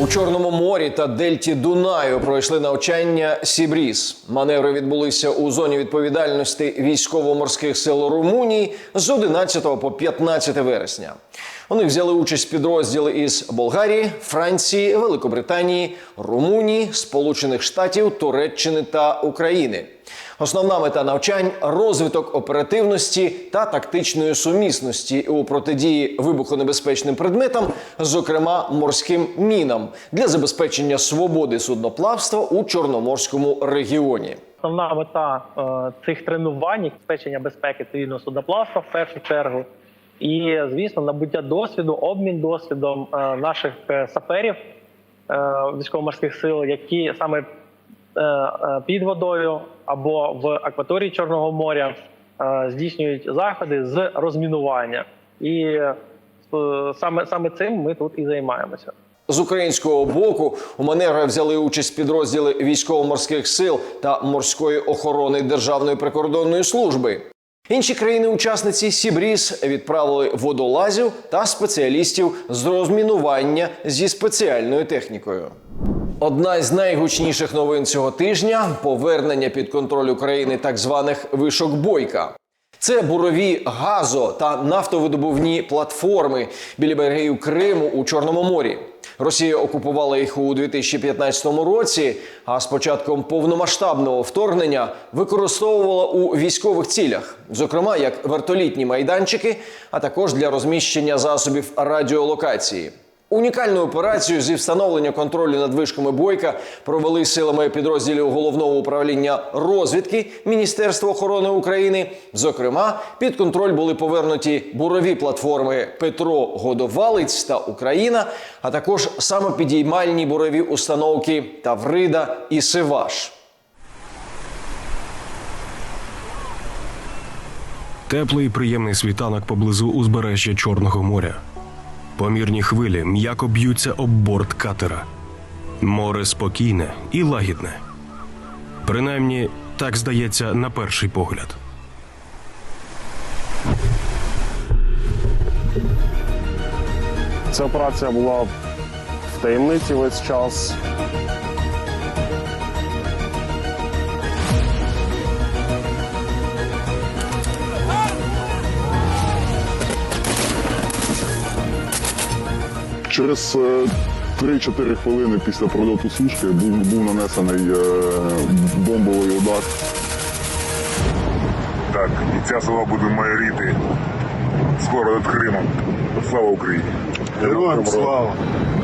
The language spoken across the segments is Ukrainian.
У Чорному морі та Дельті Дунаю пройшли навчання Сібріз. Маневри відбулися у зоні відповідальності військово-морських сил Румунії з 11 по 15 вересня. Них взяли участь підрозділи із Болгарії, Франції, Великобританії, Румунії, Сполучених Штатів, Туреччини та України. Основна мета навчань розвиток оперативності та тактичної сумісності у протидії вибухонебезпечним предметам, зокрема морським мінам, для забезпечення свободи судноплавства у Чорноморському регіоні. Основна мета е, цих тренувань забезпечення безпеки цивільного судноплавства в першу чергу. І, звісно, набуття досвіду, обмін досвідом е, наших е, саперів е, військово-морських сил, які саме під водою або в акваторії Чорного моря е, здійснюють заходи з розмінування. І е, саме, саме цим ми тут і займаємося. З українського боку у маневрах взяли участь підрозділи військово-морських сил та морської охорони Державної прикордонної служби. Інші країни-учасниці Сібріз відправили водолазів та спеціалістів з розмінування зі спеціальною технікою. Одна з найгучніших новин цього тижня повернення під контроль України так званих вишок бойка. Це бурові газо та нафтовидобувні платформи біля берегів Криму у Чорному морі. Росія окупувала їх у 2015 році, а з початком повномасштабного вторгнення використовувала у військових цілях, зокрема як вертолітні майданчики, а також для розміщення засобів радіолокації. Унікальну операцію зі встановлення контролю над вишками бойка провели силами підрозділів головного управління розвідки Міністерства охорони України. Зокрема, під контроль були повернуті бурові платформи Петро Годовалець та Україна, а також самопідіймальні бурові установки Таврида і Сиваш. Теплий приємний світанок поблизу узбережжя Чорного моря. Помірні хвилі м'яко б'ються об борт катера. Море спокійне і лагідне. Принаймні, так здається на перший погляд. Ця операція була в таємниці весь час. Через е, 3-4 хвилини після прольоту сушки був, був нанесений е, бомбовий удар. Так, і ця села буде майоріти скоро від Кримом. Слава Україні! Героям слава!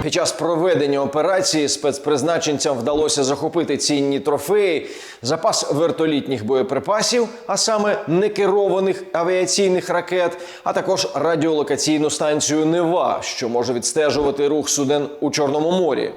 Під час проведення операції спецпризначенцям вдалося захопити цінні трофеї, запас вертолітніх боєприпасів, а саме некерованих авіаційних ракет, а також радіолокаційну станцію Нева, що може відстежувати рух суден у Чорному морі.